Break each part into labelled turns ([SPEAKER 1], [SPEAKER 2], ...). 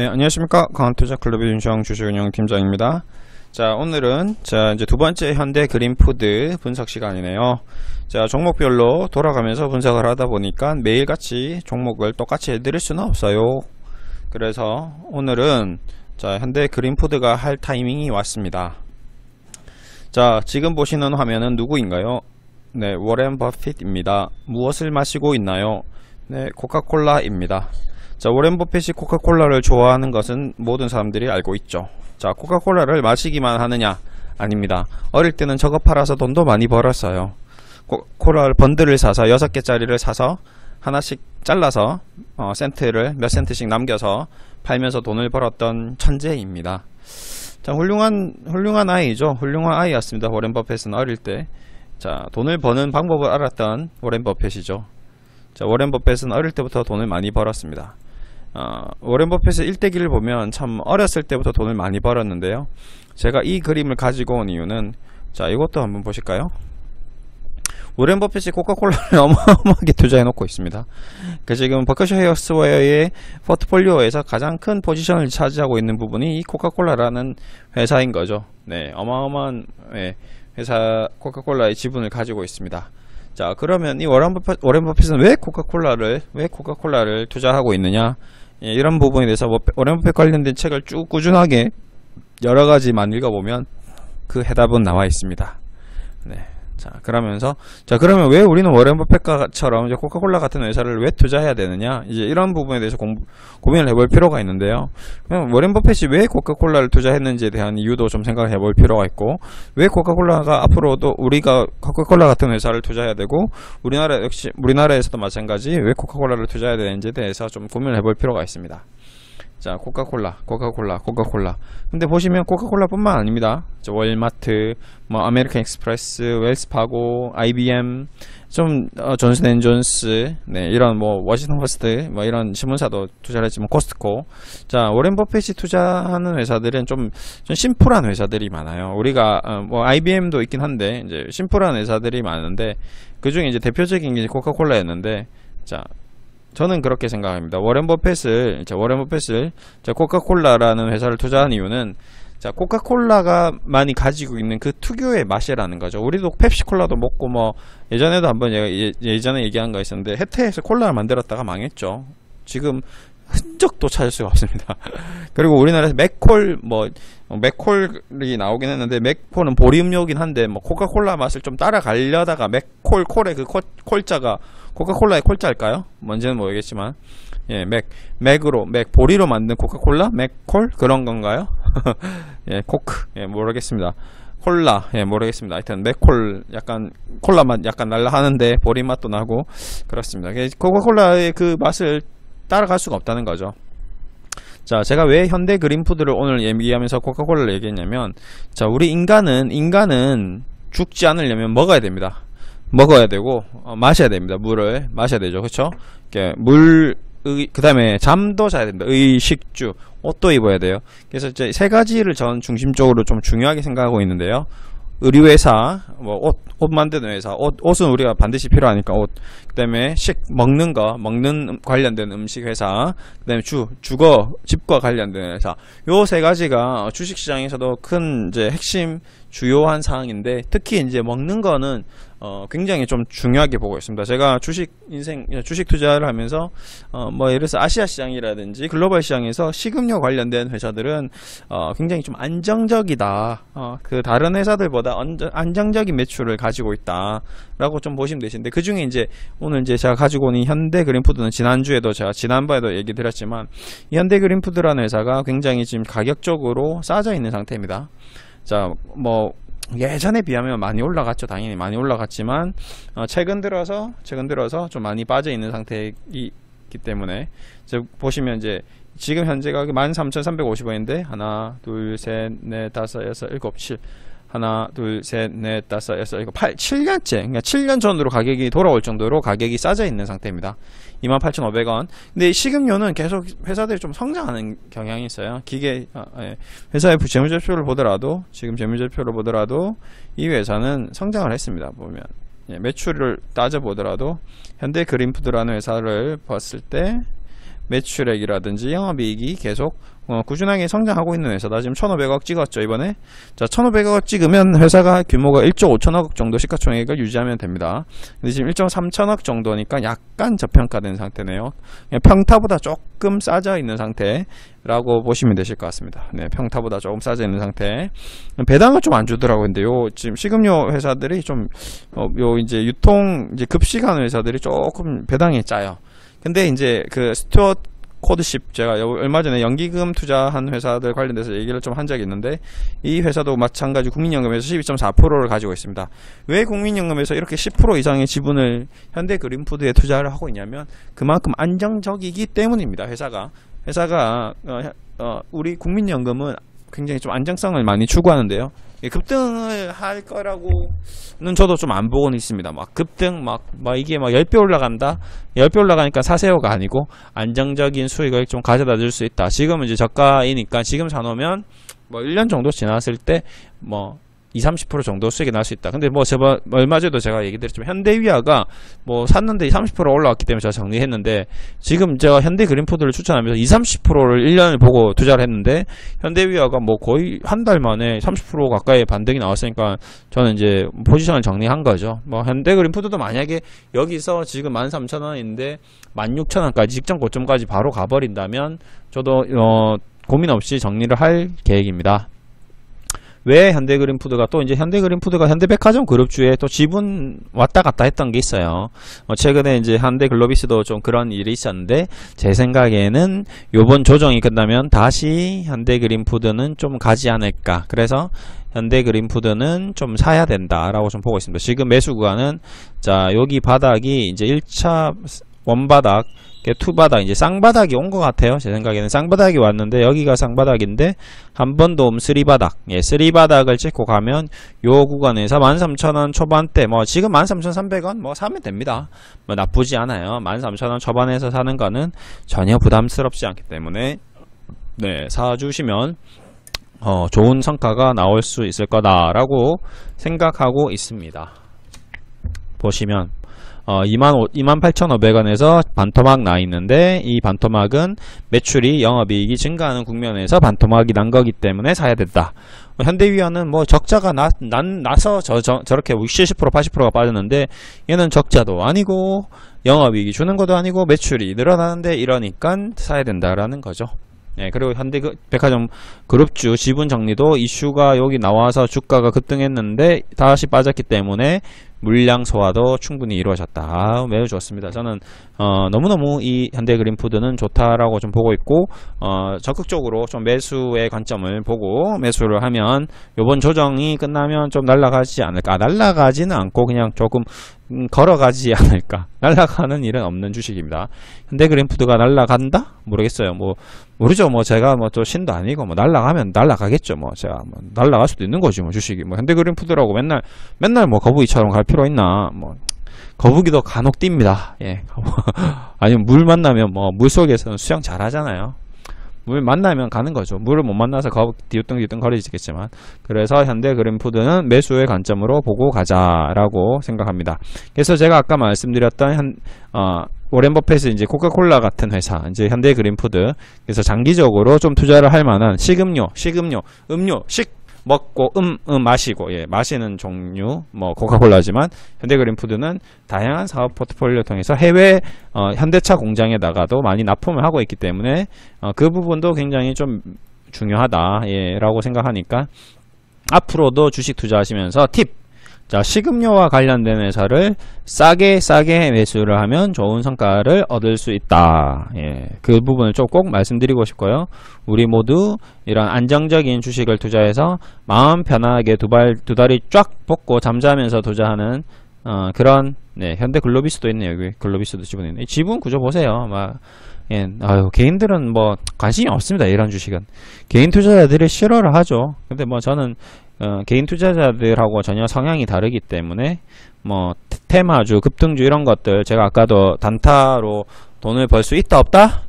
[SPEAKER 1] 네, 안녕하십니까. 강한투자클럽의 윤시영 주식운영팀장입니다. 자, 오늘은, 자, 이제 두 번째 현대 그린푸드 분석 시간이네요. 자, 종목별로 돌아가면서 분석을 하다 보니까 매일같이 종목을 똑같이 해드릴 수는 없어요. 그래서 오늘은, 자, 현대 그린푸드가 할 타이밍이 왔습니다. 자, 지금 보시는 화면은 누구인가요? 네, 워렌 버핏입니다. 무엇을 마시고 있나요? 네, 코카콜라입니다. 자, 워렌 버핏이 코카콜라를 좋아하는 것은 모든 사람들이 알고 있죠. 자, 코카콜라를 마시기만 하느냐? 아닙니다. 어릴 때는 저거 팔아서 돈도 많이 벌었어요. 코, 콜라를 번들을 사서 6개짜리를 사서 하나씩 잘라서 어, 센트를 몇 센트씩 남겨서 팔면서 돈을 벌었던 천재입니다. 자, 훌륭한 훌륭한 아이죠. 훌륭한 아이였습니다. 워렌 버핏은 어릴 때. 자, 돈을 버는 방법을 알았던 워렌 버핏이죠. 자, 워렌 버핏은 어릴 때부터 돈을 많이 벌었습니다. 어, 워렌 버핏의 일대기를 보면 참 어렸을 때부터 돈을 많이 벌었는데요. 제가 이 그림을 가지고 온 이유는 자 이것도 한번 보실까요? 워렌 버핏이 코카콜라를 어마어마하게 투자해 놓고 있습니다. 그 지금 버커셔 헤어스웨어의 포트폴리오에서 가장 큰 포지션을 차지하고 있는 부분이 이 코카콜라라는 회사인 거죠. 네, 어마어마한 네, 회사 코카콜라의 지분을 가지고 있습니다. 자, 그러면 이 워렌 버핏은 왜 코카콜라를 왜 코카콜라를 투자하고 있느냐? 예, 이런 부분에 대해서 워렌 버핏 관련된 책을 쭉 꾸준하게 여러 가지만 읽어보면 그 해답은 나와 있습니다. 네. 자, 그러면서, 자, 그러면 왜 우리는 워렌 버핏처럼 이제 코카콜라 같은 회사를 왜 투자해야 되느냐? 이제 이런 부분에 대해서 공, 고민을 해볼 필요가 있는데요. 그냥 워렌 버핏이 왜 코카콜라를 투자했는지에 대한 이유도 좀 생각을 해볼 필요가 있고, 왜 코카콜라가 앞으로도 우리가 코카콜라 같은 회사를 투자해야 되고, 우리나라 역시, 우리나라에서도 마찬가지 왜 코카콜라를 투자해야 되는지에 대해서 좀 고민을 해볼 필요가 있습니다. 자, 코카콜라, 코카콜라, 코카콜라. 근데 보시면 코카콜라뿐만 아닙니다. 저 월마트, 뭐 아메리칸 익스프레스, 웰스파고, IBM, 좀 어, 존슨 앤 존스, 네 이런 뭐 워싱턴 포스트, 뭐 이런 신문사도 투자를 했지만 코스트코. 자, 워렌 버핏이 투자하는 회사들은 좀, 좀 심플한 회사들이 많아요. 우리가 어, 뭐 IBM도 있긴 한데 이제 심플한 회사들이 많은데 그 중에 이제 대표적인 게 코카콜라였는데 자. 저는 그렇게 생각합니다. 워렌 버핏을, 자, 워렌 버핏을, 자, 코카콜라라는 회사를 투자한 이유는, 자, 코카콜라가 많이 가지고 있는 그 특유의 맛이라는 거죠. 우리도 펩시콜라도 먹고 뭐, 예전에도 한번 예, 예전에 얘기한 거 있었는데, 해태에서 콜라를 만들었다가 망했죠. 지금 흔적도 찾을 수가 없습니다. 그리고 우리나라에서 맥콜, 뭐, 맥콜이 나오긴 했는데, 맥콜은 보리음료긴 한데, 뭐, 코카콜라 맛을 좀 따라가려다가, 맥콜, 콜의 그 콜, 콜자가, 코카콜라의 콜자일까요? 뭔지는 모르겠지만, 예, 맥, 맥으로, 맥, 보리로 만든 코카콜라? 맥콜? 그런 건가요? 예, 코크. 예, 모르겠습니다. 콜라, 예, 모르겠습니다. 하여튼, 맥콜, 약간, 콜라 맛 약간 날라 하는데, 보리 맛도 나고, 그렇습니다. 코카콜라의 그 맛을 따라갈 수가 없다는 거죠. 자, 제가 왜 현대 그린푸드를 오늘 얘기하면서 코카콜라를 얘기했냐면, 자, 우리 인간은, 인간은 죽지 않으려면 먹어야 됩니다. 먹어야 되고, 어, 마셔야 됩니다. 물을 마셔야 되죠. 그쵸? 물, 그 다음에 잠도 자야 됩니다. 의식주, 옷도 입어야 돼요. 그래서 이제 세 가지를 전 중심적으로 좀 중요하게 생각하고 있는데요. 의류회사, 뭐, 옷, 옷 만드는 회사, 옷, 옷은 우리가 반드시 필요하니까 옷. 그 다음에 식, 먹는 거, 먹는 관련된 음식 회사. 그 다음에 주, 주거, 집과 관련된 회사. 요 세 가지가 주식시장에서도 큰 이제 핵심 주요한 사항인데, 특히 이제 먹는 거는 어, 굉장히 좀 중요하게 보고 있습니다. 제가 주식 인생, 주식 투자를 하면서, 어, 뭐, 예를 들어서 아시아 시장이라든지 글로벌 시장에서 식음료 관련된 회사들은, 어, 굉장히 좀 안정적이다. 어, 그 다른 회사들보다 안정적인 매출을 가지고 있다. 라고 좀 보시면 되시는데, 그 중에 이제, 오늘 이제 제가 가지고 온 이 현대 그린푸드는 지난주에도 제가 지난번에도 얘기 드렸지만, 이 현대 그린푸드라는 회사가 굉장히 지금 가격적으로 싸져 있는 상태입니다. 자, 뭐, 예전에 비하면 많이 올라갔죠. 당연히 많이 올라갔지만 어, 최근 들어서 최근 들어서 좀 많이 빠져 있는 상태이기 때문에 즉 보시면 이제 지금 현재 가격이 13,350원인데 하나, 둘, 셋, 넷, 다섯, 여섯, 일곱, 칠 하나, 둘, 셋, 넷, 다섯, 여섯, 일곱, 팔, 7년째. 그러니까 7년 전으로 가격이 돌아올 정도로 가격이 싸져 있는 상태입니다. 28,500원. 근데 식음료는 계속 회사들이 좀 성장하는 경향이 있어요. 기계, 아, 예. 회사의 재무제표를 보더라도, 지금 재무제표를 보더라도, 이 회사는 성장을 했습니다. 보면. 예, 매출을 따져 보더라도, 현대 그린푸드라는 회사를 봤을 때, 매출액이라든지 영업이익이 계속 어, 꾸준하게 성장하고 있는 회사다. 지금 1,500억 찍었죠, 이번에. 자, 1,500억 찍으면 회사가 규모가 1조 5천억 정도 시가총액을 유지하면 됩니다. 근데 지금 1조 3천억 정도니까 약간 저평가된 상태네요. 그냥 평타보다 조금 싸져 있는 상태라고 보시면 되실 것 같습니다. 네, 평타보다 조금 싸져 있는 상태. 배당을 좀 안 주더라고요. 근데 요, 지금 식음료 회사들이 좀, 어, 요 이제 유통, 이제 급식하는 회사들이 조금 배당이 짜요. 근데 이제 그 스튜어 코드십 제가 여- 얼마 전에 연기금 투자한 회사들 관련돼서 얘기를 좀 한 적이 있는데 이 회사도 마찬가지 국민연금에서 12.4%를 가지고 있습니다. 왜 국민연금에서 이렇게 10% 이상의 지분을 현대 그린푸드에 투자를 하고 있냐면 그만큼 안정적이기 때문입니다. 회사가 회사가 어, 어, 우리 국민연금은 굉장히 좀 안정성을 많이 추구하는데요. 예, 급등을 할 거라고는 저도 좀 안 보고는 있습니다. 막 급등, 막, 막 이게 막 10배 올라간다? 10배 올라가니까 사세요가 아니고 안정적인 수익을 좀 가져다 줄 수 있다. 지금은 이제 저가이니까 지금 사놓으면 뭐 1년 정도 지났을 때뭐 20, 30% 정도 수익이 날 수 있다. 근데 뭐 제가 얼마 전에도 제가 얘기 드렸지만 현대위아가 뭐 샀는데 30% 올라왔기 때문에 제가 정리했는데 지금 제가 현대 그린푸드를 추천하면서 20, 30%를 1년을 보고 투자를 했는데 현대위아가 뭐 거의 한 달 만에 30% 가까이 반등이 나왔으니까 저는 이제 포지션을 정리한 거죠. 뭐 현대 그린푸드도 만약에 여기서 지금 13,000원인데 16,000원까지 직전 고점까지 바로 가버린다면 저도 어 고민 없이 정리를 할 계획입니다. 왜 현대그린푸드가 또 이제 현대그린푸드가 현대백화점 그룹주에 또 지분 왔다 갔다 했던 게 있어요. 어, 최근에 이제 현대글로비스도 좀 그런 일이 있었는데 제 생각에는 요번 조정이 끝나면 다시 현대그린푸드는 좀 가지 않을까. 그래서 현대그린푸드는 좀 사야 된다라고 좀 보고 있습니다. 지금 매수 구간은 자 여기 바닥이 이제 1차 원바닥 투바닥 이제 쌍바닥이 온 것 같아요. 제 생각에는 쌍바닥이 왔는데 여기가 쌍바닥인데 한 번더 쓰리바닥 예 쓰리바닥을 찍고 가면 요 구간에서 13,000원 초반대 뭐 지금 13,300원 뭐 사면 됩니다. 뭐 나쁘지 않아요. 13,000원 초반에서 사는 거는 전혀 부담스럽지 않기 때문에 네 사주시면 어, 좋은 성과가 나올 수 있을 거다라고 생각하고 있습니다. 보시면 어, 2만, 28,500원에서 반토막 나 있는데 이 반토막은 매출이 영업이익이 증가하는 국면에서 반토막이 난 거기 때문에 사야 된다. 어, 현대위안은 뭐 적자가 나, 난, 나서 저, 저, 저렇게 70% 80%가 빠졌는데 얘는 적자도 아니고 영업이익이 주는 것도 아니고 매출이 늘어나는데 이러니까 사야 된다라는 거죠. 네, 그리고 현대 그 백화점 그룹주 지분 정리도 이슈가 여기 나와서 주가가 급등했는데 다시 빠졌기 때문에 물량 소화도 충분히 이루어졌다. 아, 매우 좋습니다. 저는 어, 너무너무 이 현대 그린푸드는 좋다라고 좀 보고 있고 어, 적극적으로 좀 매수의 관점을 보고 매수를 하면 요번 조정이 끝나면 좀 날아가지 않을까. 아, 날아가지는 않고 그냥 조금 음, 걸어가지 않을까. 날아가는 일은 없는 주식입니다. 현대 그린푸드가 날아간다? 모르겠어요. 뭐 모르죠. 뭐 제가 뭐 또 신도 아니고 뭐 날아가면 날아가겠죠. 뭐 제가 뭐 날아갈 수도 있는 거지. 뭐 주식이 뭐 현대그린푸드라고 맨날 맨날 뭐 거북이처럼 갈 필요 있나? 뭐 거북이도 간혹 뜁니다. 예. 아니면 물 만나면 뭐 물 속에서는 수영 잘하잖아요. 물 만나면 가는 거죠. 물을 못 만나서 거북 뒤뚱뒤뚱 거리겠지만 그래서 현대 그린푸드는 매수의 관점으로 보고 가자라고 생각합니다. 그래서 제가 아까 말씀드렸던 현, 어, 오렌 버핏이 이제 코카콜라 같은 회사, 이제 현대 그린푸드. 그래서 장기적으로 좀 투자를 할 만한 식음료, 식음료, 음료, 식 먹고 음, 음 마시고 예, 마시는 종류 뭐 코카콜라지만 현대 그린푸드는 다양한 사업 포트폴리오 통해서 해외 어, 현대차 공장에다가도 많이 납품을 하고 있기 때문에 어, 그 부분도 굉장히 좀 중요하다 예라고 생각하니까 앞으로도 주식 투자하시면서 팁 자, 식음료와 관련된 회사를 싸게 싸게 매수를 하면 좋은 성과를 얻을 수 있다. 예, 그 부분을 좀 꼭 말씀드리고 싶고요. 우리 모두 이런 안정적인 주식을 투자해서 마음 편하게 두 발, 두 다리 쫙 뻗고 잠자면서 투자하는 어, 그런 네, 현대 글로비스도 있네요. 여기 글로비스도 지분 있네. 지분 구조 보세요. 막 예, 아유, 개인들은 뭐 관심이 없습니다. 이런 주식은. 개인 투자자들이 싫어를 하죠. 근데 뭐 저는 어, 개인 투자자들하고 전혀 성향이 다르기 때문에 뭐 테마주, 급등주 이런 것들 제가 아까도 단타로 돈을 벌 수 있다 없다?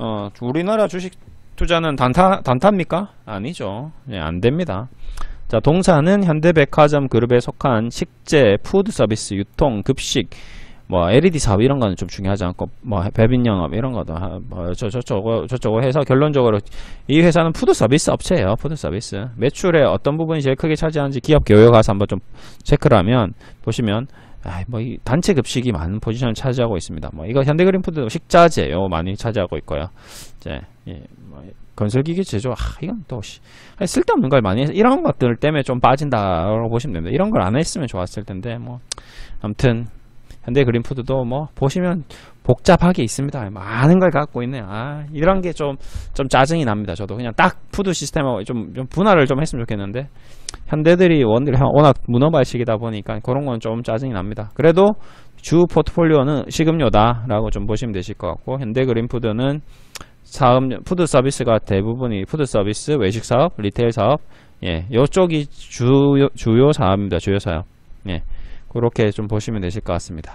[SPEAKER 1] 어, 우리나라 주식 투자는 단타 단타입니까? 아니죠. 예, 안 됩니다. 자, 동사는 현대백화점 그룹에 속한 식재, 푸드 서비스, 유통, 급식,
[SPEAKER 2] 뭐 LED 사업 이런 거는 좀 중요하지 않고 뭐 배빈 영업 이런 거도 하- 뭐 저, 저쪽으로 해서 결론적으로 이 회사는 푸드 서비스 업체예요. 푸드 서비스. 매출의 어떤 부분이 제일 크게 차지하는지 기업 교육 가서 한번 좀 체크를 하면 보시면 아, 뭐이 단체 급식이 많은 포지션을 차지하고 있습니다. 뭐 이거 현대그린푸드 식자재요 많이 차지하고 있고요. 이제 예, 뭐 건설기계 제조 아 이건 또 쓸데없는 걸 많이 해서 이런 것들 때문에 좀 빠진다라고 보시면 됩니다. 이런 걸 안 했으면 좋았을 텐데 뭐 아무튼 현대 그린푸드도 뭐 보시면 복잡하게 있습니다. 많은 걸 갖고 있네요. 아 이런 게좀좀 짜증이 납니다. 저도 그냥 딱 푸드 시스템하고 좀, 좀 분할을 좀 했으면 좋겠는데 현대들이 원들이 워낙 문어발식이다 보니까 그런 건 좀 짜증이 납니다. 그래도 주 포트폴리오는 식음료다라고 좀 보시면 되실 것 같고 현대 그린푸드는 사업 푸드 서비스가 대부분이 푸드 서비스, 외식 사업, 리테일 사업, 예, 요쪽이 주요 주요 사업입니다. 주요 사업. 예, 그렇게 좀 보시면 되실 것 같습니다.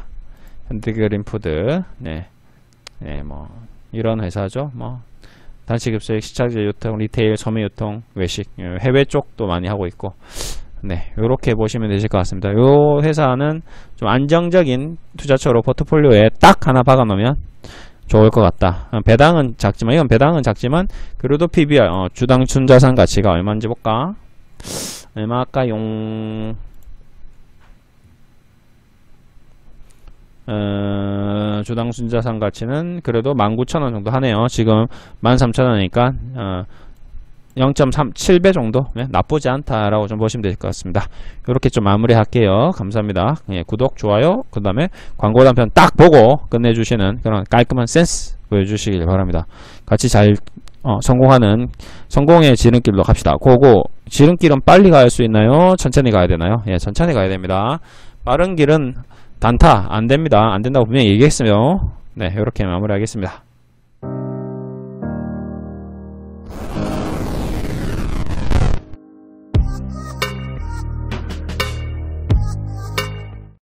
[SPEAKER 2] 현대그린푸드, 네, 예, 뭐 이런 회사죠. 뭐 단식급식, 식자재 유통, 리테일, 소매 유통, 외식, 예, 해외 쪽도 많이 하고 있고, 네, 요렇게 보시면 되실 것 같습니다. 요 회사는 좀 안정적인 투자처로 포트폴리오에 딱 하나 박아 놓으면 좋을 것 같다. 어, 배당은 작지만, 이건 배당은 작지만, 그래도 PBR, 어, 주당 순자산 가치가 얼마인지 볼까? 얼마일까용? 어, 주당 순자산 가치는 그래도 19,000원 정도 하네요. 지금 13,000원이니까, 어, 0.37배 정도? 네, 나쁘지 않다라고 좀 보시면 될 것 같습니다. 이렇게 좀 마무리 할게요. 감사합니다. 예, 구독, 좋아요, 그 다음에 광고 단편 딱 보고 끝내주시는 그런 깔끔한 센스 보여주시길 바랍니다. 같이 잘, 어, 성공하는, 성공의 지름길로 갑시다. 고고, 지름길은 빨리 갈 수 있나요? 천천히 가야 되나요? 예, 천천히 가야 됩니다. 빠른 길은 단타, 안 됩니다. 안 된다고 분명히 얘기했어요. 네, 이렇게 마무리하겠습니다.